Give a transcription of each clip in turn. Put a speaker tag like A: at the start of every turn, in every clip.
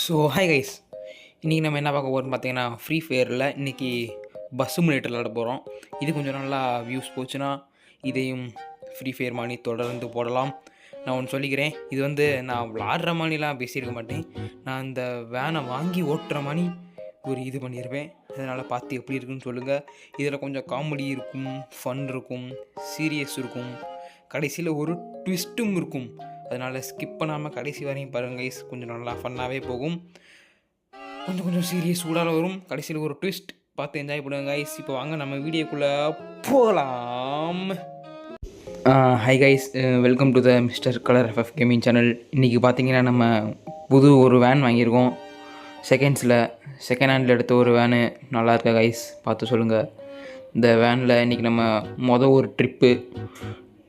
A: So hi guys இன்றைக்கி நம்ம என்ன பார்க்க போகிறோம்னு பார்த்தீங்கன்னா ஃப்ரீ ஃபயரில் இன்றைக்கி பஸ் சிமுலேட்டர் விளாட போகிறோம் இது கொஞ்சம் நல்லா வியூஸ் போச்சுன்னா இதையும் ஃப்ரீ ஃபயர் மாதிரி தொடர்ந்து போடலாம். நான் ஒன்று சொல்லிக்கிறேன். இது வந்து நான் விளாடுற மாதிரிலாம் பேசியிருக்க மாட்டேன். நான் இந்த வேனை வாங்கி ஓட்டுற மாதிரி ஒரு இது பண்ணியிருப்பேன். அதனால் பார்த்து எப்படி இருக்குன்னு சொல்லுங்கள் இதில் கொஞ்சம் காமெடி இருக்கும் ஃபன் இருக்கும் சீரியஸ் இருக்கும். கடைசியில் ஒரு ட்விஸ்ட்டும் இருக்கும். அதனால் ஸ்கிப் பண்ணாமல் கடைசி வரையும் பாருங்கள் கைஸ் கொஞ்சம் நல்லா ஃபன்னாகவே போகும். கொஞ்சம் கொஞ்சம் சீரியஸ் சூடாக வரும். கடைசியில் ஒரு ட்விஸ்ட் பார்த்து என்ஜாய் பண்ணுங்க கைஸ் இப்போ வாங்க நம்ம வீடியோக்குள்ளே போகலாம். Hi guys welcome to the mister colour FF gaming channel இன்றைக்கி பார்த்தீங்கன்னா நம்ம புது ஒரு வேன் வாங்கியிருக்கோம். செகண்ட்ஸில் செகண்ட் ஹேண்டில் எடுத்த ஒரு வேனு நல்லா இருக்கா கைஸ் பார்த்து சொல்லுங்கள் இந்த வேனில் இன்றைக்கி நம்ம மொதல் ஒரு ட்ரிப்பு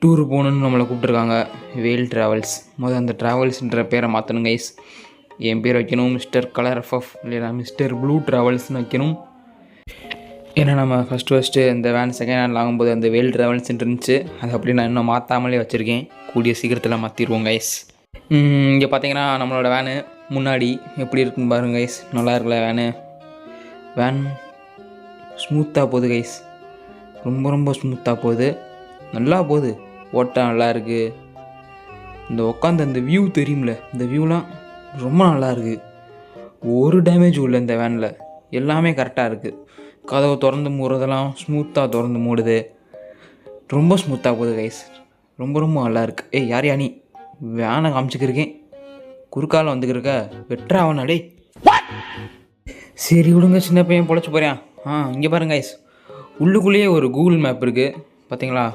A: டூர் போகணுன்னு நம்மளை கூப்பிட்ருக்காங்க வேல் ட்ராவல்ஸ் மொதல் அந்த ட்ராவல்ஸ்ன்ற பேரை மாற்றணும் கைஸ் என் பேர் வைக்கணும் மிஸ்டர் கலர் எஃப்எஃப் இல்லைனா மிஸ்டர் ப்ளூ ட்ராவல்ஸ்னு வைக்கணும். ஏன்னா நம்ம ஃபஸ்ட்டு ஃபஸ்ட்டு இந்த வேன் செகண்ட் ஹேண்ட் ஆகும்போது அந்த வேல் ட்ராவல்ஸ் இருந்துச்சு. அது அப்படி நான் இன்னும் மாற்றாமலே வச்சுருக்கேன். கூடிய சீக்கிரத்தில் மாற்றிடுவோம் கைஸ் இங்கே பார்த்தீங்கன்னா நம்மளோட வேனு முன்னாடி எப்படி இருக்குன்னு பாருங்கள் கைஸ் நல்லா இருக்குல்ல வேனு வேன் ஸ்மூத்தாக போகுது கைஸ் ரொம்ப ரொம்ப ஸ்மூத்தாக போகுது. நல்லா போகுது. ஓட்டா நல்லா இருக்குது இந்த உட்காந்து அந்த வியூ தெரியும்ல இந்த வியூலாம் ரொம்ப நல்லா இருக்குது ஒரு டேமேஜும் இல்லை இந்த வேனில் எல்லாமே கரெக்டாக இருக்குது கதவை திறந்து மூடுறதெல்லாம் ஸ்மூத்தாக திறந்து மூடுது. ரொம்ப ஸ்மூத்தாக போகுது கைஸ் ரொம்ப ரொம்ப நல்லா இருக்கு ஏய் யார் யா நீ? வேனை காமிச்சிக்கிருக்கேன் குறுக்கால வந்துக்கிருக்க டேய். சரி விடுங்க சின்ன பையன். பொழைச்சி போகிறேன் ஆ இங்கே பாருங்க கைஸ் உள்ளுக்குள்ளேயே ஒரு கூகுள் மேப் இருக்குது பார்த்தீங்களா?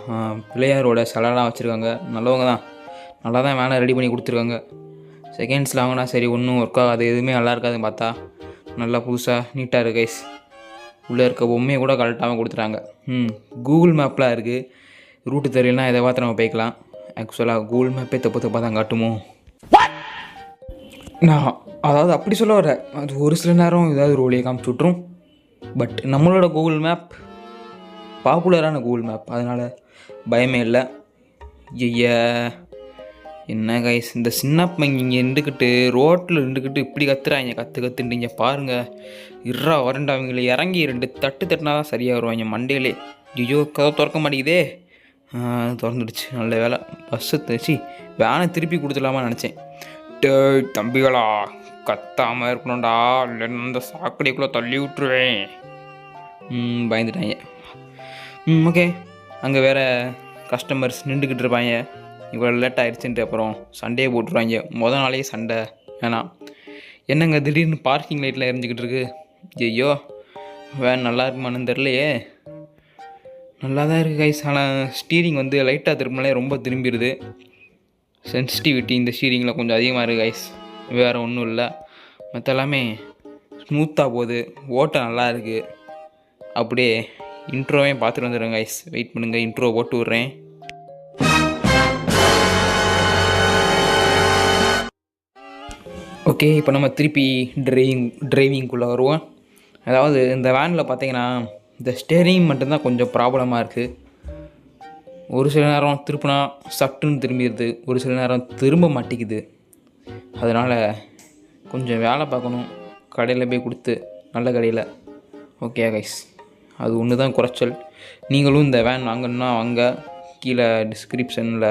A: பிள்ளையாரோட சிலைலாம் வச்சுருக்காங்க. நல்லவங்க தான். நல்லா தான் வேனை ரெடி பண்ணி கொடுத்துருக்காங்க. செகண்ட்ஸில் வாங்கினா சரி ஒன்றும் ஒர்க் ஆகாது எதுவுமே நல்லா இருக்காதுன்னு பார்த்தா நல்லா புதுசாக நீட்டாக இருக்குது கைஸ் உள்ளே இருக்க பொம்மையை கூட கரெக்டாக கொடுத்துட்டாங்க. ம் கூகுள் மேப்லாம் இருக்குது ரூட்டு தெரியலனா எதை பார்த்து நம்ம போய்க்கலாம். ஆக்சுவலாக கூகுள் மேப்பே தப்பு தப்பாக தான் காட்டுமோ? நான் அதாவது அப்படி சொல்ல வரேன் அது ஒரு சில நேரம் ஏதாவது ஒரு வழியை காமிச்சு விட்ரும் பட் நம்மளோட கூகுள் மேப் பாப்புலரான கூகுள் மேப் அதனால் பயமே இல்லை. ஐயா என்ன கைஸ் இந்த சின்ன பையன் இங்கே இருந்துக்கிட்டு ரோட்டில் இருந்துக்கிட்டு இப்படி கத்துறாங்க கற்று கத்துட்டு இங்கே பாருங்கள் இறா வரண்டா அவங்கள இறங்கி ரெண்டு தட்டு தட்டினா தான் சரியாக வருவாங்க மண்டேலே ஐயோ கதை திறக்க மாட்டேங்குதே. திறந்துடுச்சு. நல்ல வேலை. பஸ்ஸு தச்சு வேனை திருப்பி கொடுத்துடலாமா நினச்சேன். டே தம்பிகளா கத்தாமல் இருக்கணும்டா. இல்லைன்னா அந்த சாக்கடைக்குள்ளே தள்ளி விட்டுருவேன். ம் பயந்துட்டாங்க ம் ஓகே அங்கே வேறு கஸ்டமர்ஸ் நின்றுக்கிட்டு இருப்பாங்க. இவ்வளோ லேட் ஆயிடுச்சுன்ட்டு அப்புறம் சண்டே போட்டுருவாங்க. முத நாளே சண்டை. வேணாம். என்னங்க திடீர்னு பார்க்கிங் லைட்டில் எரிஞ்சிக்கிட்டு இருக்கு? ஐயோ வேன் நல்லா இருக்குமான்னு தெரிலையே நல்லா தான் இருக்குது கைஸ் ஆனால் ஸ்டீரிங் வந்து லைட்டாக திரும்பினாலே ரொம்ப திரும்பிடுது. சென்சிட்டிவிட்டி இந்த ஸ்டீரிங்கில் கொஞ்சம் அதிகமாக இருக்குது கைஸ் வேறு ஒன்றும் இல்லை. மற்ற எல்லாமே ஸ்மூத்தாக போகுது. ஓட்டம் நல்லா இருக்குது அப்படியே இன்ட்ரோவே பார்த்துட்டு வந்துடுங்க கைஸ் வெயிட் பண்ணுங்கள் இன்ட்ரோ போட்டு விட்றேன். ஓகே இப்போ நம்ம திருப்பி ட்ரைவிங் டிரைவிங்குள்ளே வருவோம். அதாவது இந்த வேனில் பார்த்தீங்கன்னா இந்த ஸ்டேரிங் மட்டும்தான் கொஞ்சம் ப்ராப்ளமாக இருக்குது ஒரு சில நேரம் திருப்பினா சட்டுன்னு திரும்பிடுது ஒரு சில நேரம் திரும்ப மாட்டேங்குது அதனால் கொஞ்சம் வேலை பார்க்கணும். கடையில் போய் கொடுத்து நல்ல கடையில். ஓகே கைஸ் அது ஒன்று தான் குறைச்சல். நீங்களும் இந்த வேன் வாங்கணுன்னா வாங்க கீழே டிஸ்கிரிப்ஷனில்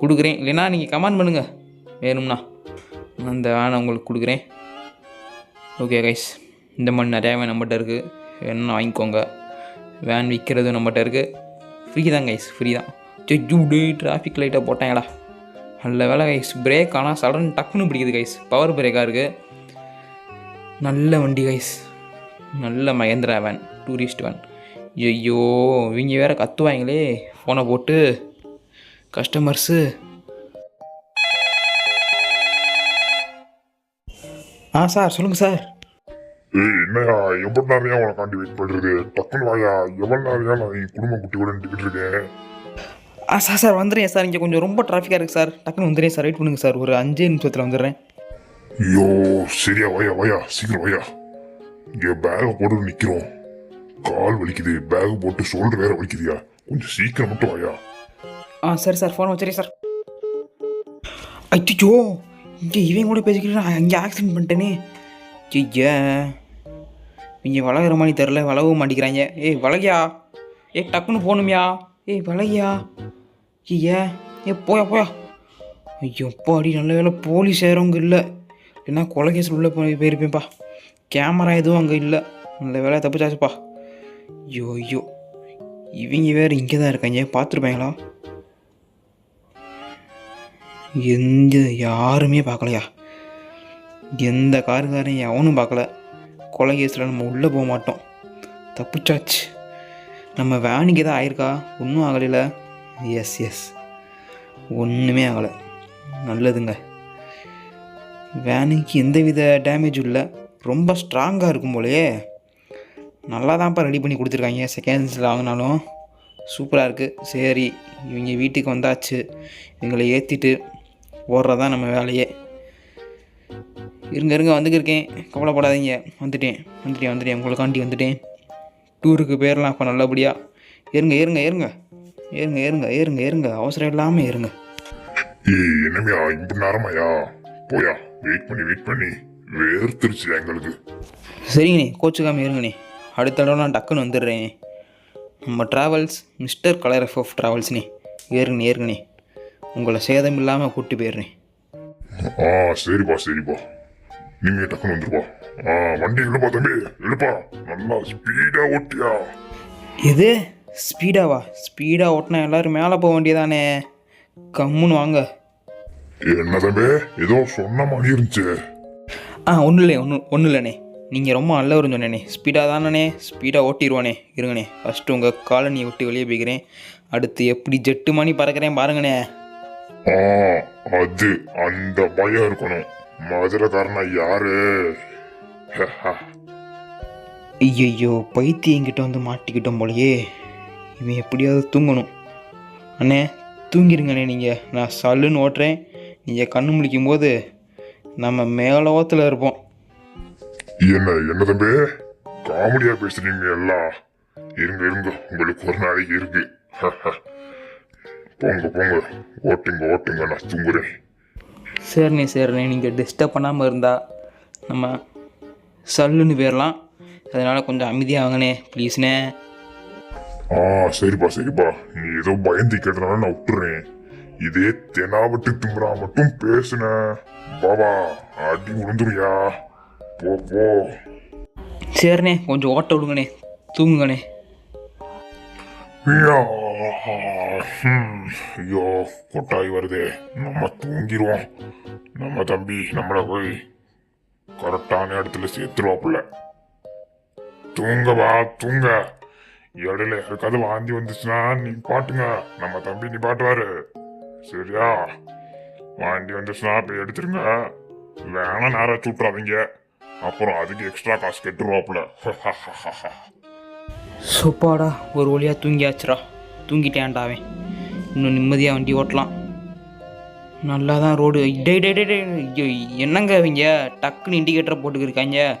A: கொடுக்குறேன். இல்லைன்னா நீங்கள் கமெண்ட் பண்ணுங்கள் வேணும்னா நான் இந்த வேனை உங்களுக்கு கொடுக்குறேன். ஓகே கைஸ் இந்த மாதிரி நிறையா வேன் நம்மகிட்ட இருக்குது வேணும்னா வாங்கிக்கோங்க. வேன் விற்கிறதும் நம்மகிட்ட இருக்குது ஃப்ரீ தான் கைஸ் ஃப்ரீ தான். ஜூடு டிராஃபிக் லைட்டை போட்டாங்கடா. நல்ல வேலை கைஸ் பிரேக் ஆனால் சடன் டக்குன்னு பிடிக்குது கைஸ் பவர் பிரேக்காக இருக்குது நல்ல வண்டி கைஸ் நல்ல மகேந்திரா வேன் டூரிஸ்ட் வேன். ஐயோ இவங்க வேற கத்துவாங்களே. ஃபோனை போட்டு கஸ்டமர்ஸு ஆ சார் சொல்லுங்கள் சார்.
B: ஏய் என்னையா எவ்வளவு நேரம் உனக்காண்டி வெயிட் பண்றது? டக்குன்னு வாயா எவ்வளவு நேரம் நான் என் குடும்ப குட்டி கூட நின்றுக்கிட்டு இருக்கேன்?
A: ஆ சார் சார் வந்துடுறேன் சார். இங்கே கொஞ்சம் ரொம்ப டிராஃபிக்காக இருக்குது சார். டக்குன்னு வந்துடுறேன் சார். வெயிட் பண்ணுங்கள் சார். ஒரு அஞ்சே நிமிஷத்தில் வந்துடுறேன்.
B: ஐயோ சரியா வாயா வாயா. சீக்கிரம் வாயா. இங்க பேக் போட்டு நிக்கிறோம். கால் வலிக்குது பேக் போட்டு ஷோல்டர் வேற வலிக்குதியா? கொஞ்சம் சீக்கிரம் மட்டும் வாயா.
A: ஆ சரி சார் ஃபோன் வச்சுரு சார். ஐயோ இங்கே இவன் கூட பேசிக்கிட்டு நான் அங்கே ஆக்சிடென்ட் பண்ணிட்டேனே. ஐயா இங்கே வளர்கிற மாதிரி தெரில வளவும் மாட்டேங்கிறாங்க ஏய் வளகியா ஏ டக்குன்னு போகணுமியா. ஏய் வளகியா ஐயா ஏ போயா போயா. ஐயோ அடி நல்ல வேலை போலீஸ் ஏறவங்க இல்லை. இல்லைன்னா கொலை கேஸில் உள்ளே போய் போயிருப்பேன்ப்பா. கேமரா எதுவும் அங்கே இல்லை. நல்ல வேலை தப்பிச்சாச்சுப்பா. ஐயோ ஐயோ இவங்க வேறு இங்கே தான் இருக்காங்க பார்த்துருப்பாங்களா? எந்த யாருமே பார்க்கலையா? எந்த காருக்காரையும் எவனும் பார்க்கல. கொலை கேஸில் நம்ம உள்ளே போக மாட்டோம். தப்புச்சாச்சு. நம்ம வேனுக்கு எதாவது ஆயிருக்கா? ஒன்றும் ஆகலைல. எஸ் எஸ் ஒன்றுமே ஆகலை. நல்லதுங்க. வேனுக்கு எந்தவித டேமேஜும் இல்லை. ரொம்ப ஸ்ட்ராங்காக இருக்கும் போலயே. நல்லா தான்ப்பா ரெடி பண்ணி கொடுத்துருக்காங்க. செகண்ட்ஸில் வாங்கினாலும் சூப்பராக இருக்குது சரி இவங்க வீட்டுக்கு வந்தாச்சு. இவங்களை ஏற்றிட்டு ஓடுறதான் நம்ம வேலையே. இருங்க இருங்க வந்துக்கிருக்கேன் கவலைப்படாதீங்க. வந்துட்டேன் வந்துட்டேன் வந்துட்டேன். உங்களுக்காண்டி வந்துட்டேன். டூருக்கு போயிடலாம் அப்போ நல்லபடியாக ஏறுங்க ஏறுங்க ஏறுங்க ஏறுங்க ஏறுங்க ஏறுங்க ஏறுங்க அவசரம் இல்லாமல் ஏறுங்க
B: ஏய் என்னமையா இப்படி நேரமாயா? போயா வெயிட் பண்ணி வெயிட் பண்ணி. வேர்த்துருச்சு எங்களுக்கு.
A: சரிங்கண்ணே கோச்சுக்காமல் இருங்கண்ணே. அடுத்த தடவை நான் டக்குன்னு வந்துடுறேன். நம்ம travels mister colour F of ட்ராவல்ஸ்ண்ணே ஏறுங்கண்ணே ஏறுங்கண்ணே உங்களை சேதம் இல்லாமல் கூட்டி போயிடுறேன்.
B: ஆ சரிப்பா சரிப்பா. நீங்க டக்குன்னு வந்துருப்பா. ஆ வண்டி எடுப்பா தம்பி. எடுப்பா. நல்லா ஸ்பீடா ஓட்டியா.
A: எது? ஸ்பீடாவா ஸ்பீடாக ஓட்டினா எல்லோரும் மேலே போக வேண்டியதானே? கம்முன்னு வாங்க.
B: என்ன தம்பி? ஏதோ சொன்ன மாதிரி இருந்துச்சு.
A: ஆ ஒன்றும் இல்லை ஒன்றும் ஒன்றும் இல்லைண்ணே நீங்கள் ரொம்ப நல்லவருன்னு சொன்னேண்ணே ஸ்பீடாக தானே ஸ்பீடாக ஓட்டிடுவானே இருங்கண்ணே ஃபஸ்ட்டு உங்கள் காலனியை விட்டு வெளியே போய்க்கிறேன். அடுத்து எப்படி ஜெட்டு மணி பறக்கிறேன் பாருங்கண்ணே
B: ஆ அது அந்த பயம் இருக்கணும். மதுரைக்காரனா யாரு?
A: ஐயையோ பைத்தியங்கிட்ட வந்து மாட்டிக்கிட்டோம் போலயே. இவன் எப்படியாவது தூங்கணும். அண்ணே தூங்கிருங்கண்ணே நீங்கள் நான் சல்லுன்னு ஓட்டுறேன். நீங்கள் கண்ணு முழிக்கும் போது நம்ம மேலோகத்தில் இருப்போம்.
B: என்ன என்ன தம்பி? காமெடியா பேசுறீங்க எல்லாம் இருங்க இருங்க. உங்களுக்கு ஒரு நாளைக்கு இருக்கு. போங்க போங்க. ஓட்டுங்க ஓட்டுங்க. நான் தூங்குறேன்.
A: சரிண்ணே சரிண்ணே. நீங்கள் டிஸ்டர்ப் பண்ணாமல் இருந்தால் நம்ம சல்லுன்னு போயிடலாம் அதனால் கொஞ்சம் அமைதியாக வாங்கண்ணே ப்ளீஸ்ண்ணே
B: ஆ சரிப்பா சரிப்பா. நீ ஏதோ பயந்து கேட்டதுனால நான் விட்டுறேன். இதே தெனாவட்டு திமுறா மட்டும் பேசுன பாபா அடி போ
A: சரிண்ணே கொஞ்சம் ஓட்ட விடுங்கண்ணே. தூங்குங்கண்ணே.
B: ஐயா, ஐயோ கொட்டாய் வருதே. நம்ம தூங்கிடுவோம் நம்ம தம்பி நம்மளை போய் கரெக்டான இடத்துல சேர்த்துருவாப்புல. தூங்கவா தூங்க. இடையில யாருக்காவது வாந்தி வந்துச்சுன்னா நீ பாட்டுங்க நம்ம தம்பி நீ பாட்டுவாரு சரியா? வாந்தி வந்துச்சுன்னா போய் எடுத்துருங்க. வேணா நேரம் சுட்டுறாதீங்க அப்புறம் அதுக்கு எக்ஸ்ட்ரா காசு கெட்டுருவாப்புல.
A: சூப்பாடா ஒரு வழியாக தூங்கியாச்சுடா. தூங்கிட்டேன்டாவே இன்னும் நிம்மதியாக வண்டி ஓட்டலாம். நல்லா தான் ரோடு டே டே டே டே ஐயோ என்னங்க இவங்க? டக்குன்னு இண்டிகேட்டரை போட்டுக்கிருக்காங்க.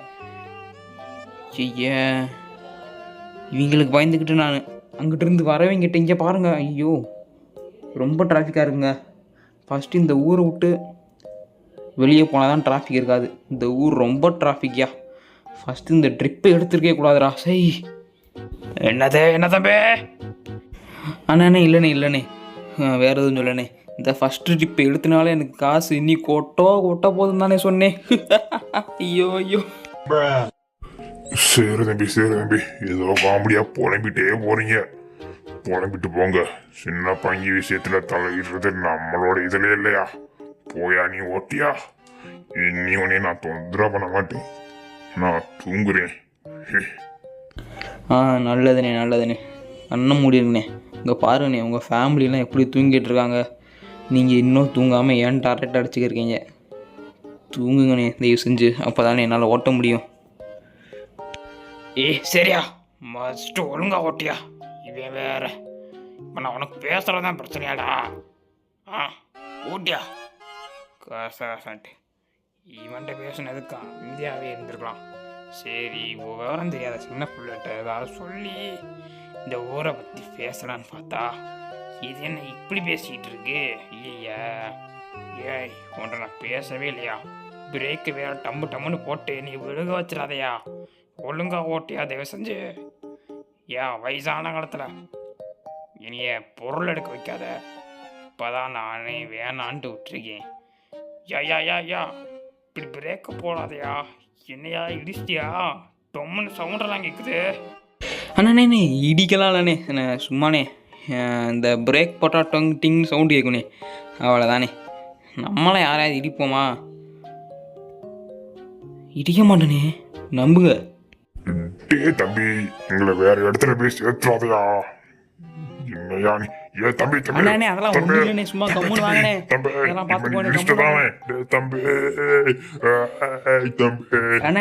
A: ஐய. இவங்களுக்கு பயந்துக்கிட்டு நான் அங்கிட்டு இருந்து வரவங்கிட்ட இங்கே பாருங்க. ஐயோ ரொம்ப டிராஃபிக்காக இருக்குங்க. ஃபஸ்ட்டு இந்த ஊரை விட்டு வெளியே போனால் தான் டிராஃபிக் இருக்காது. இந்த ஊர் ரொம்ப டிராஃபிக்யா ஃபஸ்ட்டு இந்த ட்ரிப்பை எடுத்துருக்கே கூடாதுடா. சை. என்னதே என்ன தம்பி? அண்ணே இல்லைண்ணே இல்லைண்ணே. ஆ, வேற எதுவும் சொல்லண்ணே. இந்த ஃபஸ்ட்டு ட்ரிப்பை எடுத்தனால எனக்கு காசு இன்னி கொட்டோ கொட்ட போதும் தானே சொன்னேன் ஐயோ ஐயோ.
B: சரி தம்பி சரி தம்பி. ஏதோ காமெடியாக புலம்பிட்டே போகிறீங்க புலம்பிட்டு போங்க. சின்ன பங்கி விஷயத்தில் தலையிடுறது நம்மளோட இதில் இல்லையா? போயா நீ ஓட்டியா இனி உனே நான் தொந்தரவு பண்ண மாட்டேன். நான் தூங்குறேன்.
A: ஆ நல்லதுண்ணே நல்லதுண்ணே. அண்ணன் முடியுங்கண்ணே இங்கே பாருங்கண்ணே உங்கள் ஃபேமிலிலாம் எப்படி தூங்கிட்டு இருக்காங்க நீங்கள் இன்னும் தூங்காமல் ஏன் டார்கெட் அடிச்சுக்கிருக்கீங்க? தூங்குங்கண்ணே தயவு செஞ்சு. அப்போ தானே என்னால் ஓட்ட முடியும். ஏய் சரியா. மஸ்ட்டு ஒழுங்கா ஓட்டியா. இவன் வேற. இப்போ நான் உனக்கு பேசுகிறதான் பிரச்சனையாடா. ஆ ஓட்டியா? காசாசான்ட்டு இவன்ட்ட பேசுனதுக்கு இந்தியாவே இருந்திருக்கலாம். சரி விவரம் தெரியாத சின்ன பிள்ளைகிட்ட ஏதாவது சொல்லி இந்த ஊரை பற்றி பேசலான்னு பார்த்தா இது என்ன இப்படி பேசிக்கிட்டு இருக்கு? ஐயா
C: ஏய் ஒன்றை நான் பேசவே இல்லையா? பிரேக்கு வேற டம்மு டம்முன்னு போட்டு நீ விழுக வச்சிடாதையா? ஒழுங்கா ஓட்டியா தயவு செஞ்சு. ஏன் வயசான காலத்தில். இனிய பொருள் எடுக்க வைக்காத. இப்போதான் நானே வேணான்ட்டு விட்டுருக்கேன். யா யா யா யா. இப்படி பிரேக்கு போடாதயா. என்னையா இடிச்சிட்டியா? டொம்முன்னு சவுண்டெல்லாம் கேட்குது
A: அண்ணே அண்ணே இடிக்கலாம் இல்லைண்ணே அண்ணே சும்மாண்ணே. இந்த பிரேக் போட்டால் டொங் டிங் சவுண்டு கேட்குண்ணே அவ்வளோதானே நம்மளாம் யாரையாவது இடிப்போமா? இடிக்க மாட்டேனே. நம்புங்க.
B: டேய் தம்பி எங்களை வேற இடத்துல போய் சேர்த்துறாதயா. என்னையா நீ? ஏ தம்பி தம்பி.
A: அண்ணா, அதெல்லாம்
B: தம்பி,
A: ஒண்ணும் இல்லைண்ணே, சும்மா கம்முனு வாங்கண்ணே.
B: தம்பி,
A: அதெல்லாம்
B: இவன்
A: போனே, கம்முனு
B: தானே. தம்பி தம்பி
A: அண்ணா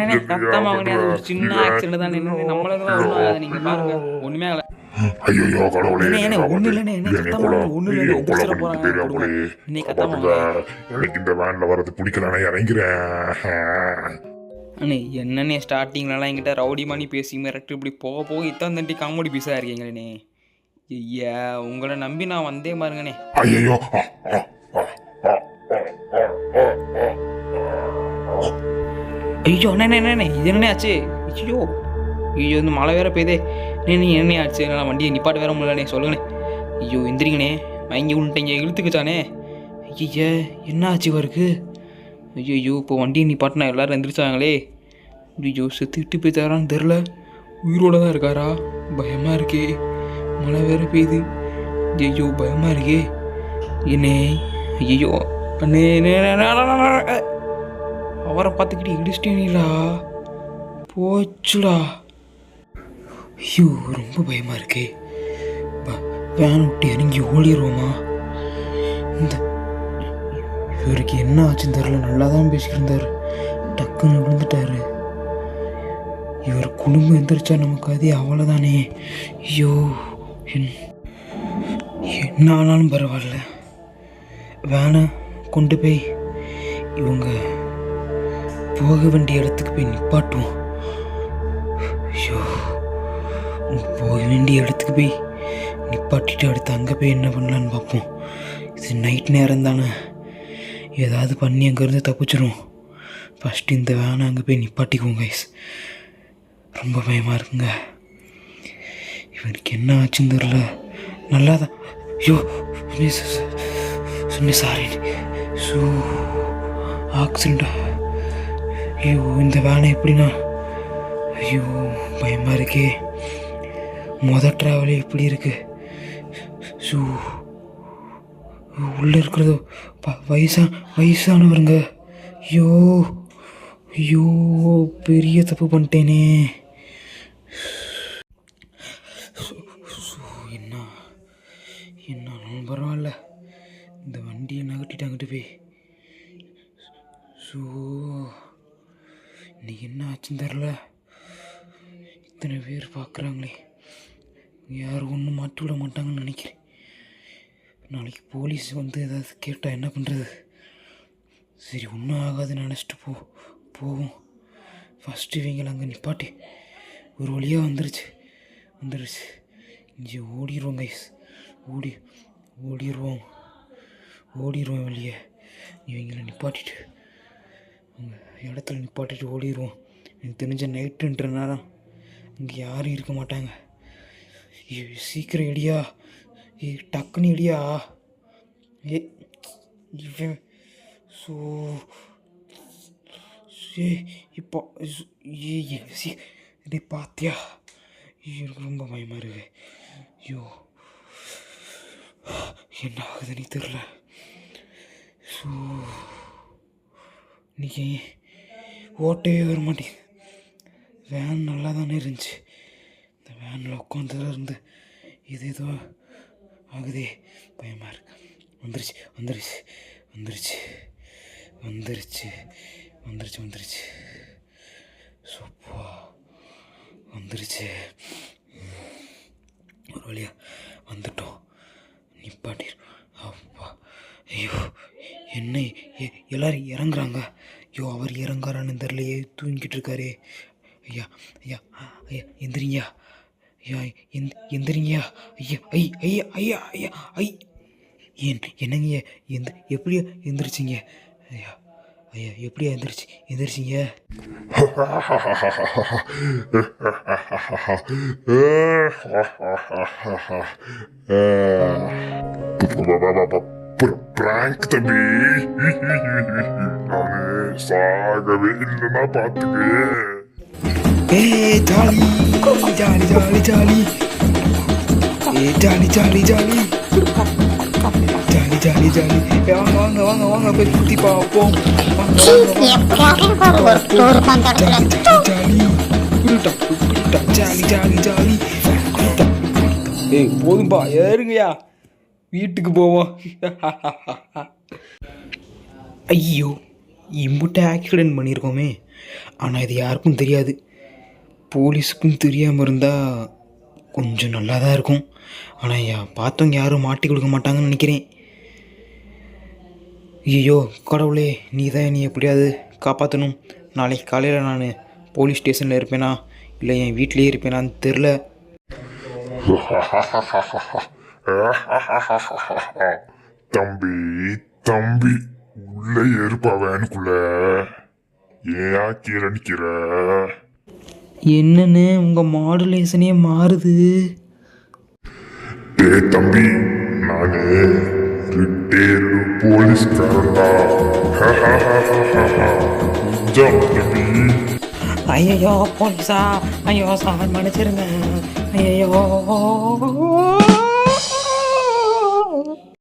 A: அவனே அது ஒரு? சின்ன ஆக்சிடென்ட் தானே நம்மளுக்கு தான் ஒன்றும் ஆகாது நீங்கள் பாருங்க ஒன்றுமே ஆகல
B: ஐயோ கடவுளே
A: அண்ணே, அண்ணே,
B: என்னை
A: ஒண்ணும் என்ன
B: என்னை
A: கத்தாம
B: கொலை-
A: ஒண்ணும்
B: பண்ணிட்டு
A: கத்தாம.
B: எனக்கு இந்த வேன்ல இறங்கிறேன்
A: அண்ணே என்னண்ணே ஸ்டார்டிங்லலாம் என்கிட்ட ரவுடி மணி பேசி மிரட்டு இப்படி போக போக இத்தான் தண்டி காமெடி பீஸாக இருக்கீங்களே ஐயா உங்களை நம்பி நான் வந்தே பாருங்கண்ணே.
B: ஐயோ
A: ஐயோ அண்ணே இது என்னண்ணே ஆச்சு? ஐயோ ஐயோ இந்த மழை வேற நீ நீ என்ன ஆச்சு? என்னால் வண்டியை நிப்பாட்ட வேற முடியலண்ணே சொல்லுங்கண்ணே. ஐயோ எந்திரிங்கண்ணே வாங்கி விழுட்டீங்க இழுத்துக்குச்சானே ஐயா என்ன ஆச்சு இவருக்கு? ஐயோ ஐயோ இப்போ வண்டியை நிப்பாட்டினா எல்லாரும் எந்திரிச்சாங்களே. ஐயோ செத்துக்கிட்டு போய் தரான்னு தெரில உயிரோட தான் இருக்காரா? பயமாக இருக்கே. மழை வேற பெய்யுது ஐயோ பயமாக இருக்கே. என்னே ஐயோ அண்ணே அவரை பார்த்துக்கிட்டு இடிச்சிட்டேனீடா போச்சுடா. ஐயோ ரொம்ப பயமா இருக்கே. வேன் விட்டு இறங்கி ஓடிடுவோமா? இந்த இவருக்கு என்ன ஆச்சுன்னு தெரில நல்லா தான் பேசிக்கிருந்தார் டக்குன்னு விழுந்துட்டாரு. இவர் குடும்பம் எந்திரிச்சா நமக்கு அது அவ்வளோதானே ஐயோ. என்ன ஆனாலும் பரவாயில்ல. வேனை கொண்டு போய் இவங்க போக வேண்டிய இடத்துக்கு போய் நிப்பாட்டுவோம். ஐயோ போக வேண்டிய இடத்துக்கு போய் நிப்பாட்டிட்டு அடுத்து அங்கே போய் என்ன பண்ணலான்னு பார்ப்போம். இது நைட் நேரம் தானே. ஏதாவது பண்ணி அங்கேருந்து தப்பிச்சிடும் ஃபஸ்ட்டு இந்த வேனை அங்கே போய் நிப்பாட்டிக்குவோம் கைஸ் ரொம்ப பயமாக இருக்குங்க. இவனுக்கு என்ன ஆச்சுன்னு தெரில நல்லா தான் ஐயோ சொன்ன சாரி ஸோ ஆக்சிடெண்ட்டா ஐயோ இந்த வேனை எப்படிண்ணா? ஐயோ பயமாக இருக்கே. மொதல் ட்ராவலே எப்படி இருக்கு. ஸோ உள்ளே இருக்கிறதோ ப வயசா வயசானவருங்க. ஐயோ ஐயோ பெரிய தப்பு பண்ணிட்டேனே. வண்டியை அங்கிட்டு போய். ஸோ இன்னைக்கு என்ன ஆச்சுன்னு தெரில இத்தனை பேர் பார்க்குறாங்களே யாரும் ஒன்றும் மாட்டி விட மாட்டாங்கன்னு நினைக்கிறேன். நாளைக்கு போலீஸ் வந்து ஏதாவது கேட்டால் என்ன பண்ணுறது சரி ஒன்றும் ஆகாதுன்னு நினச்சிட்டு போ போவோம். ஃபஸ்ட்டு இவங்களை அங்கே நிப்பாட்டி ஒரு வழியாக வந்துருச்சு. வந்துருச்சு. இங்கே ஓடிடுவோம் கைஸ் ஓடி ஓடிடுவோம் ஓடிடுவோம் வெளியே. இவங்களை நிப்பாட்டிட்டு அங்கே இடத்துல நிப்பாட்டிட்டு ஓடிடுவோம் எனக்கு தெரிஞ்ச நைட்டுன்ற நேரம் இங்கே யாரும் இருக்க மாட்டாங்க. ஐயோ, சீக்கிரம் எடியா. ஏ டக்குன்னு எடியா. ஏ இவன் ஸோ ஏ இப்போ ஏ ஏ, சி டே பார்த்தியா எனக்கு ரொம்ப பயமாக இருக்கு. ஐயோ என்ன ஆகுதுன்னு தெரில ஸோ இன்னைக்கு ஓட்டவே வர மாட்டேங்குது. வேன் நல்லா தானே இருந்துச்சு. இந்த வேனில் உட்காந்துல இருந்து இது ஏதோ ஆகுதே. பயமாக இருக்கு. வந்துருச்சு வந்துருச்சு வந்துருச்சு வந்துருச்சு வந்துருச்சு வந்துருச்சு. சூப்பா. வந்துருச்சு. ஒரு வழியா வந்துட்டோம். நிப்பாட்டிடும் அப்பா. ஐயோ. என்ன எல்லாரும் இறங்குறாங்க. ஐயோ அவர் இறங்குறான்னு தெரியலையே தூங்கிட்டு இருக்காரே ஐயா ஐயா ஐயா எந்திரிங்கயா ஐயா எந் எந்திரிங்கயா ஐயா ஐ ஐயா ஐயா ஐயா ஐ. ஏன் என்னங்க எந்த எப்படியா எந்திரிச்சிங்க? ஐயா ஐயா எப்படியா எந்திரிச்சு எந்திரிச்சிங்க?
B: பிராங்க் தம்பி நானு சாகவே இல்லைன்னா பாத்துக்கு.
A: ஏ ஜாலி. Jolly jolly jolly. ஏ jolly jolly jolly. Jolly jolly jolly. வாங்க வாங்க வாங்க வாங்க போய் சுத்தி பார்ப்போம். Jolly jolly jolly. ஏய் போதும்பா ஏறுங்கய்யா. வீட்டுக்கு போவோம். ஐயோ இம்புட்ட ஆக்சிடென்ட் பண்ணியிருக்கோமே ஆனால் இது யாருக்கும் தெரியாது. போலீஸுக்கும் தெரியாமல் இருந்தால் கொஞ்சம் நல்லா தான் இருக்கும். ஆனால் ஐயா பார்த்தவங்க யாரும் மாட்டி கொடுக்க மாட்டாங்கன்னு நினைக்கிறேன். ஐயோ கடவுளே நீ தான் நீ எப்படியாவது காப்பாற்றணும் நாளைக்கு காலையில் நான் போலீஸ் ஸ்டேஷனில் இருப்பேனா? இல்லை என் வீட்டிலேயே இருப்பேனான்னு தெரில
B: தம்பி தம்பி உள்ள ஏறுப்பா வேனுக்குள்ள. ஏன் கீரை நிக்கிற
A: என்னன்னு உங்கள் மாடுலேஷனே மாறுது.
B: டேய் தம்பி நானு ரிட்டையர்டு போலீஸ்காரன்டா. கொஞ்சம் தம்பி?
A: ஐயோ போலீஸா? ஐயோ சார் மன்னிச்சிருங்க. ஐயோ